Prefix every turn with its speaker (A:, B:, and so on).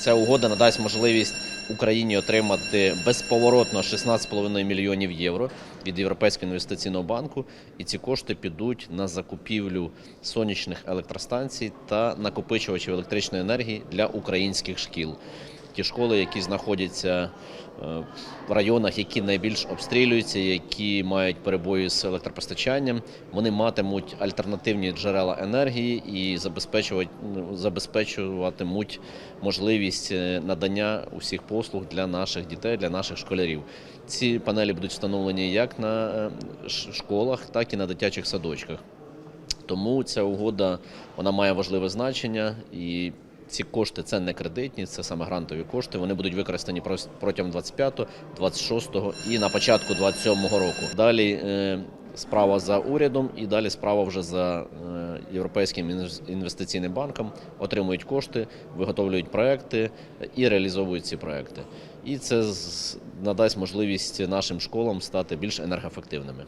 A: Ця угода надасть можливість Україні отримати безповоротно 16,5 мільйонів євро від Європейського інвестиційного банку, і ці кошти підуть на закупівлю сонячних електростанцій та накопичувачів електричної енергії для українських шкіл. Ті школи, які знаходяться е, в районах, які найбільш обстрілюються, які мають перебої з електропостачанням, вони матимуть альтернативні джерела енергії і забезпечуватимуть можливість е, надання усіх послуг для наших дітей, для наших школярів. Ці панелі будуть встановлені як на е, школах, так і на дитячих садочках. Тому ця угода вона має важливе значення і. Ці кошти це не кредитні, це саме грантові кошти. Вони будуть використані протягом 25-го, 26-го і на початку 27-го року. Далі е, справа за урядом, і далі справа вже за е, європейським інвес- інвестиційним банком. Отримують кошти, виготовлюють проекти і реалізовують ці проекти. І це надасть можливість нашим школам стати більш енергоефективними.